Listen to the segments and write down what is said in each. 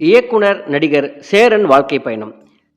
இயக்குனர் நடிகர் சேரன் வாழ்க்கை பயணம்.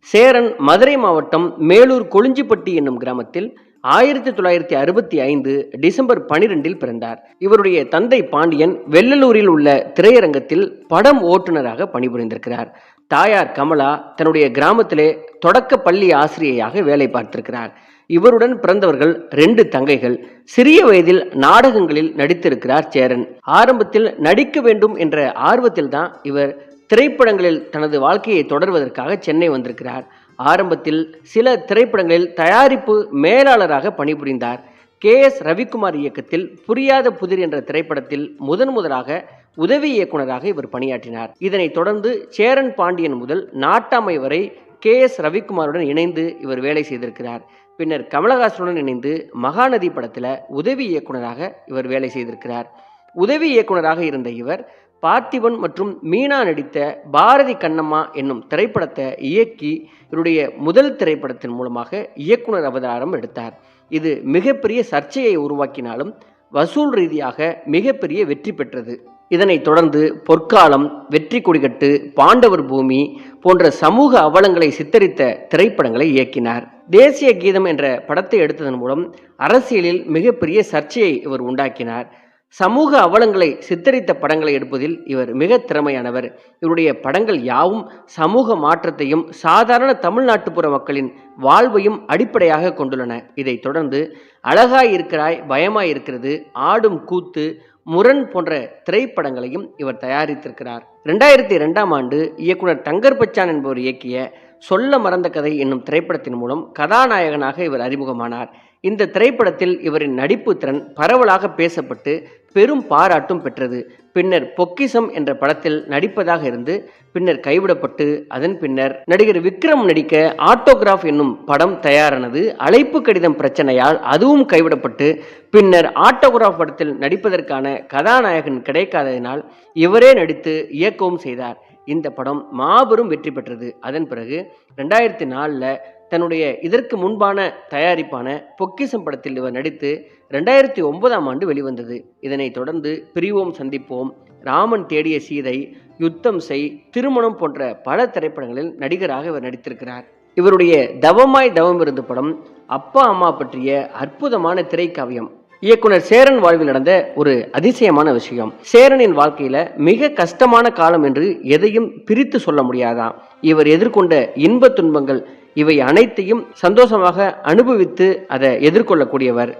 சேரன் மதுரை மாவட்டம் மேலூர் கொளிஞ்சிப்பட்டி என்னும் கிராமத்தில் ஆயிரத்தி தொள்ளாயிரத்தி அறுபத்தி ஐந்து டிசம்பர் பனிரெண்டில் பிறந்தார். இவருடைய தந்தை பாண்டியன் வெள்ளலூரில் உள்ள திரையரங்கத்தில் படம் ஓட்டுநராக பணிபுரிந்திருக்கிறார். தாயார் கமலா தன்னுடைய கிராமத்திலே தொடக்க பள்ளி ஆசிரியையாக வேலை பார்த்திருக்கிறார். இவருடன் பிறந்தவர்கள் ரெண்டு தங்கைகள். சிறிய வயதில் நாடகங்களில் நடித்திருக்கிறார் சேரன். ஆரம்பத்தில் நடிக்க வேண்டும் என்ற ஆர்வத்தில் தான் இவர் திரைப்படங்களில் தனது வாழ்க்கையை தொடர்வதற்காக சென்னை வந்திருக்கிறார். ஆரம்பத்தில் சில திரைப்படங்களில் தயாரிப்பு மேலாளராக பணிபுரிந்தார். கே. எஸ். ரவிக்குமார் இயக்கத்தில் புரியாத புதிர் என்ற திரைப்படத்தில் முதன் முதலாக உதவி இயக்குனராக இவர் பணியாற்றினார். இதனைத் தொடர்ந்து சேரன் பாண்டியன் முதல் நாட்டாமை வரை கே. எஸ். ரவிக்குமாருடன் இணைந்து இவர் வேலை செய்திருக்கிறார். பின்னர் கமலஹாசனுடன் இணைந்து மகாநதி படத்தில் உதவி இயக்குனராக இவர் வேலை செய்திருக்கிறார். உதவி இயக்குனராக இருந்த இவர் பார்த்திபன் மற்றும் மீனா நடித்த பாரதி கண்ணம்மா என்னும் திரைப்படத்தை இயக்கி இவருடைய முதல் திரைப்படத்தின் மூலமாக இயக்குனர் அவதாரம் எடுத்தார். இது மிகப்பெரிய சர்ச்சையை உருவாக்கினாலும் வசூல் ரீதியாக மிகப்பெரிய வெற்றி பெற்றது. இதனைத் தொடர்ந்து பொற்காலம் வெற்றி கொடிகட்டு பாண்டவர் பூமி போன்ற சமூக அவலங்களை சித்தரித்த திரைப்படங்களை இயக்கினார். தேசிய கீதம் என்ற படத்தை எடுத்ததன் மூலம் அரசியலில் மிகப்பெரிய சர்ச்சையை இவர் உண்டாக்கினார். சமூக அவலங்களை சித்தரித்த படங்களை எடுப்பதில் இவர் மிக திறமையானவர். இவருடைய படங்கள் யாவும் சமூக மாற்றத்தையும் சாதாரண தமிழ்நாட்டுப்புற மக்களின் வாழ்வையும் அடிப்படையாக கொண்டுள்ளன. இதைத் தொடர்ந்து அழகாய் இருக்கிறாய் பயமாய் இருக்கிறது ஆடும் கூத்து முரண் போன்ற திரைப்படங்களையும் இவர் தயாரித்திருக்கிறார். ரெண்டாயிரத்தி ரெண்டாம் ஆண்டு இயக்குனர் தங்கர் பச்சான் என்பவர் இயக்கிய சொல்ல மறந்த கதை என்னும் திரைப்படத்தின் மூலம் கதாநாயகனாக இவர் அறிமுகமானார். இந்த திரைப்படத்தில் இவரின் நடிப்பு திறன் பரவலாக பேசப்பட்டு பெரும் பாராட்டும் பெற்றது. பின்னர் பொக்கிசம் என்ற படத்தில் நடிப்பதாக இருந்து பின்னர் கைவிடப்பட்டு அதன் பின்னர் நடிகர் விக்ரம் நடிக்க ஆட்டோகிராஃப் என்னும் படம் தயாரானது. அழைப்பு கடிதம் பிரச்சனையால் அதுவும் கைவிடப்பட்டு பின்னர் ஆட்டோகிராஃப் படத்தில் நடிப்பதற்கான கதாநாயகன் கிடைக்காததினால் இவரே நடித்து இயக்கவும் செய்தார். இந்த படம் மாபெரும் வெற்றி பெற்றது. அதன் பிறகு ரெண்டாயிரத்தி நாலில் தன்னுடைய இதற்கு முன்பான தயாரிப்பான பொக்கிசம் படத்தில் இவர் நடித்து ரெண்டாயிரத்தி ஒன்பதாம் ஆண்டு வெளிவந்தது. இதனைத் தொடர்ந்து பிரிவோம் சந்திப்போம். ராமன் தேடிய சீதை யுத்தம் செய் திருமணம் போன்ற பல திரைப்படங்களில் நடிகராக இவர் நடித்திருக்கிறார். இவருடைய தவமாய் தவம் இருந்து படம் அப்பா அம்மா பற்றிய அற்புதமான திரைக்காவியம். இயக்குனர் சேரன் வாழ்வில் நடந்த ஒரு அதிசயமான விஷயம். சேரனின் வாழ்க்கையில மிக கஷ்டமான காலம் என்று எதையும் பிரித்து சொல்ல முடியாதாம் இவர் எதிர்கொண்ட இன்ப துன்பங்கள் இவை அனைத்தையும் சந்தோஷமாக அனுபவித்து அதை எதிர்கொள்ளக்கூடியவர்.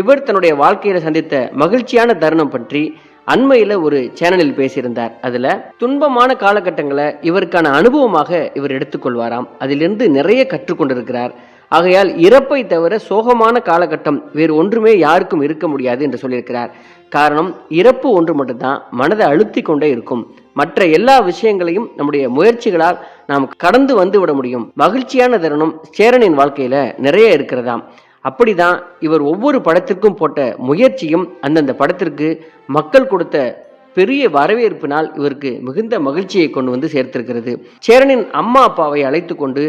இவர் தன்னுடைய வாழ்க்கையில சந்தித்த மகிழ்ச்சியான தருணம் பற்றி அண்மையில் ஒரு சேனலில் பேசியிருந்தார். அதில் துன்பமான காலகட்டங்களை இவருக்கான அனுபவமாக இவர் எடுத்துக்கொள்வாராம். அதிலிருந்து நிறைய கற்றுக்கொண்டிருக்கிறார். ஆகையால் இறப்பை தவிர சோகமான காலகட்டம் வேறு ஒன்றுமே யாருக்கும் இருக்க முடியாது என்று சொல்லியிருக்கிறார். காரணம் இறப்பு ஒன்று மட்டும்தான் மனதை அழுத்தி கொண்டே இருக்கும். மற்ற எல்லா விஷயங்களையும் நம்முடைய முயற்சிகளால் நாம் கடந்து வந்து விட முடியும். மகிழ்ச்சியான தருணம் சேரனின் வாழ்க்கையில நிறைய இருக்கிறதாம். அப்படிதான் இவர் ஒவ்வொரு படத்திற்கும் போட்ட முயற்சியும் அந்தந்த படத்திற்கு மக்கள் கொடுத்த பெரிய வரவேற்பினால் இவருக்கு மிகுந்த மகிழ்ச்சியை கொண்டு வந்து சேர்த்திருக்கிறது. சேரனின் அம்மா அப்பாவை அழைத்து கொண்டு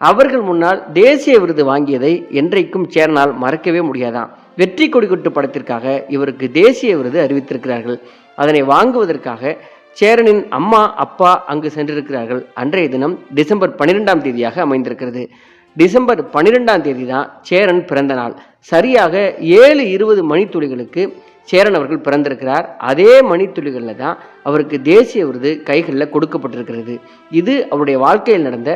அவர்கள் முன்னால் தேசிய விருது வாங்கியதை என்றைக்கும் சேரனால் மறக்கவே முடியாதாம். வெற்றி கொடிக்கொட்டு படத்திற்காக இவருக்கு தேசிய விருது அறிவித்திருக்கிறார்கள். அதனை வாங்குவதற்காக சேரனின் அம்மா அப்பா அங்கு சென்றிருக்கிறார்கள். அன்றைய தினம் டிசம்பர் பன்னிரெண்டாம் தேதியாக அமைந்திருக்கிறது. டிசம்பர் பன்னிரெண்டாம் தேதி தான் சேரன் பிறந்த நாள். சரியாக ஏழு இருபது மணித்துளிகளுக்கு சேரன் அவர்கள் பிறந்திருக்கிறார். அதே மணித்துளிகளில் தான் அவருக்கு தேசிய விருது கைகளில் கொடுக்கப்பட்டிருக்கிறது. இது அவருடைய வாழ்க்கையில் நடந்த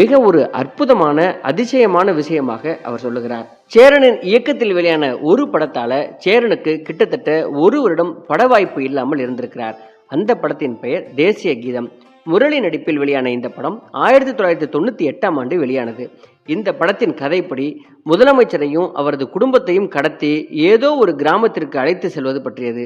மிக ஒரு அற்புதமான அதிசயமான விஷயமாக அவர் சொல்லுகிறார். சேரனின் இயக்கத்தில் வெளியான ஒரு படத்தால சேரனுக்கு கிட்டத்தட்ட ஒரு வருடம் பட வாய்ப்பு இல்லாமல் இருந்திருக்கிறார். அந்த படத்தின் பெயர் தேசிய கீதம். முரளி நடிப்பில் வெளியான இந்த படம் ஆயிரத்தி தொள்ளாயிரத்தி தொண்ணூற்றி எட்டாம் ஆண்டு வெளியானது. இந்த படத்தின் கதைப்படி முதலமைச்சரையும் அவரது குடும்பத்தையும் கடத்தி ஏதோ ஒரு கிராமத்திற்கு அழைத்து செல்வது பற்றியது.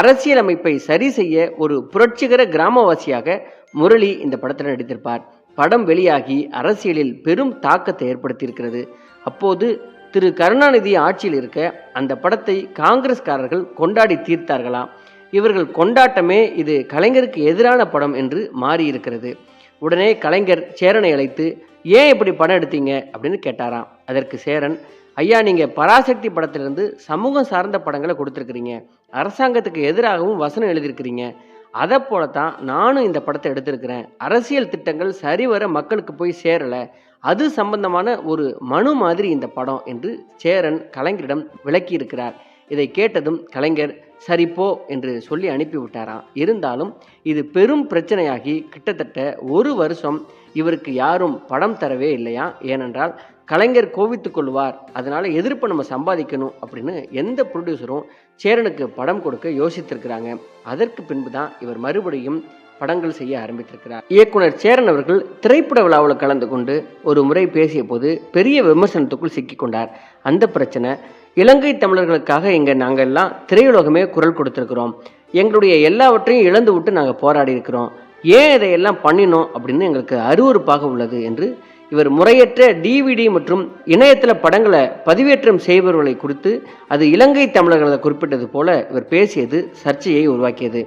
அரசியலமைப்பை சரி செய்ய ஒரு புரட்சிகர கிராமவாசியாக முரளி இந்த படத்தில் நடித்திருப்பார். படம் வெளியாகி அரசியலில் பெரும் தாக்கத்தை ஏற்படுத்தியிருக்கிறது. அப்போது திரு. கருணாநிதி ஆட்சியில் இருக்க அந்த படத்தை காங்கிரஸ்காரர்கள் கொண்டாடி தீர்த்தார்களாம் இவர்கள் கொண்டாட்டமே இது கலைஞருக்கு எதிரான படம் என்று மாறியிருக்கிறது. உடனே கலைஞர் சேரனை அழைத்து ஏன் இப்படி படம் எடுத்தீங்க? அப்படின்னு கேட்டாராம். அதற்கு சேரன் ஐயா நீங்கள் பராசக்தி படத்திலிருந்து சமூகம் சார்ந்த படங்களை கொடுத்துருக்குறீங்க. அரசாங்கத்துக்கு எதிராகவும் வசனம் எழுதியிருக்கிறீங்க. அதை போல தான் நானும் இந்த படத்தை எடுத்திருக்கிறேன். அரசியல் திட்டங்கள் சரிவர மக்களுக்கு போய் சேரலை. அது சம்பந்தமான ஒரு மனு மாதிரி இந்த படம் என்று சேரன் கலைஞரிடம் விளக்கியிருக்கிறார். இதை கேட்டதும் கலைஞர் சரி போ என்று சொல்லி அனுப்பிவிட்டாராம். இருந்தாலும் இது பெரும் பிரச்சனையாகி கிட்டத்தட்ட ஒரு வருஷம் இவருக்கு யாரும் படம் தரவே இல்லையா? ஏனென்றால் கலைஞர் கோவித்து கொள்வார். அதனால் எதிர்ப்பை நம்ம சம்பாதிக்கணும் அப்படின்னு எந்த ப்ரொடியூசரும் சேரனுக்கு படம் கொடுக்க யோசித்திருக்கிறாங்க. அதற்கு பின்பு தான் இவர் மறுபடியும் படங்கள் செய்ய ஆரம்பித்திருக்கிறார். இயக்குனர் சேரன் அவர்கள் திரைப்பட விழாவில் கலந்து கொண்டு ஒரு முறை பேசிய போது பெரிய விமர்சனத்துக்குள் சிக்கிக்கொண்டார் அந்த பிரச்சனை இலங்கை தமிழர்களுக்காக இங்கே நாங்கள் எல்லாம் திரையுலகமே குரல் கொடுத்துருக்குறோம். எங்களுடைய எல்லாவற்றையும் இழந்து விட்டு நாங்கள் போராடி இருக்கிறோம். ஏன் இதையெல்லாம் பண்ணினோம் அப்படின்னு எங்களுக்கு அருவருப்பாக உள்ளது என்று இவர் முறையற்ற டிவிடி மற்றும் இணையத்தில் படங்களை பதிவேற்றம் செய்பவர்களை குறித்து அது இலங்கை தமிழர்களை குறிப்பிட்டது போல இவர் பேசியது சர்ச்சையை உருவாக்கியது.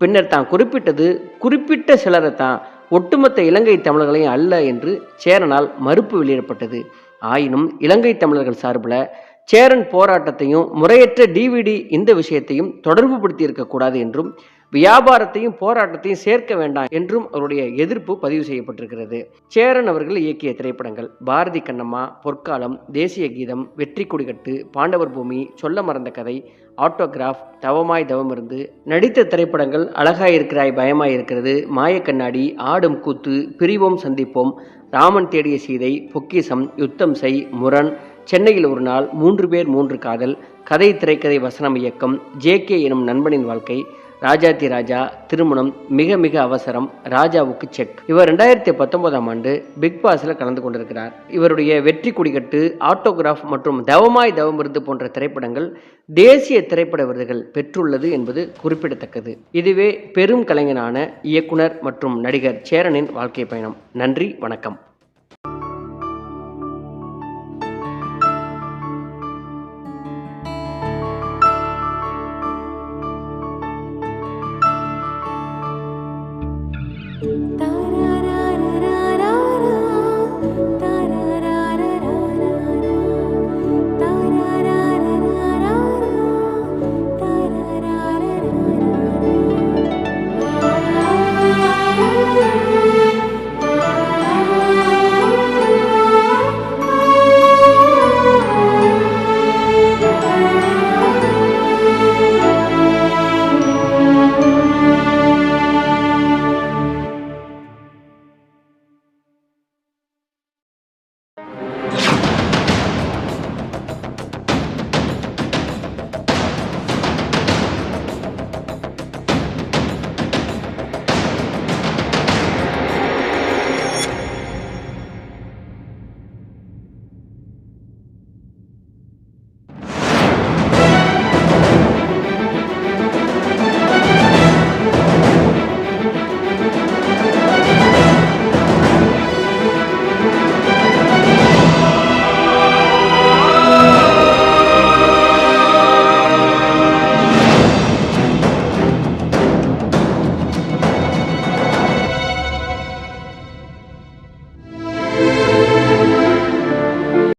பின்னர் தான் குறிப்பிட்டது குறிப்பிட்ட சிலரை தான் ஒட்டுமொத்த இலங்கை தமிழர்களையும் அல்ல என்று சேரனால் மறுப்பு வெளியிடப்பட்டது. ஆயினும் இலங்கை தமிழர்கள் சார்பில் சேரன் போராட்டத்தையும் முறையற்ற டிவிடி இந்த விஷயத்தையும் தொடர்பு படுத்தி இருக்கக்கூடாது என்றும் வியாபாரத்தையும் போராட்டத்தையும் சேர்க்க வேண்டாம் என்றும் அவருடைய எதிர்ப்பு பதிவு செய்யப்பட்டிருக்கிறது. சேரன் அவர்கள் இயக்கிய திரைப்படங்கள் பாரதி கண்ணம்மா பொற்காலம் தேசிய கீதம் வெற்றி கொடிகட்டு பாண்டவர் பூமி சொல்ல மறந்த கதை ஆட்டோகிராஃப் தவமாய் தவமிருந்து நடித்த திரைப்படங்கள் அழகாயிருக்கிறாய் பயமாயிருக்கிறது மாயக்கண்ணாடி ஆடும் கூத்து பிரிவோம் சந்திப்போம் ராமன் தேடிய சீதை பொக்கிசம் யுத்தம் செய் முரண் சென்னையில் ஒரு நாள் மூன்று பேர் மூன்று காதல். கதை திரைக்கதை வசனம் இயக்கம். ஜேகே எனும் நண்பனின் வாழ்க்கை. ராஜாத்தி ராஜா திருமணம் மிக மிக அவசரம் ராஜாவுக்கு செக். இவர் ரெண்டாயிரத்தி பத்தொன்பதாம் ஆண்டு பிக் பாஸில் கலந்து கொண்டிருக்கிறார். இவருடைய வெற்றி குடிகட்டு ஆட்டோகிராஃப் மற்றும் தவமாய் தவமிருந்து போன்ற திரைப்படங்கள் தேசிய திரைப்பட விருதுகள் பெற்றுள்ளது என்பது குறிப்பிடத்தக்கது. இதுவே பெரும் கலைஞனான இயக்குனர் மற்றும் நடிகர் சேரனின் வாழ்க்கை பயணம். நன்றி வணக்கம்.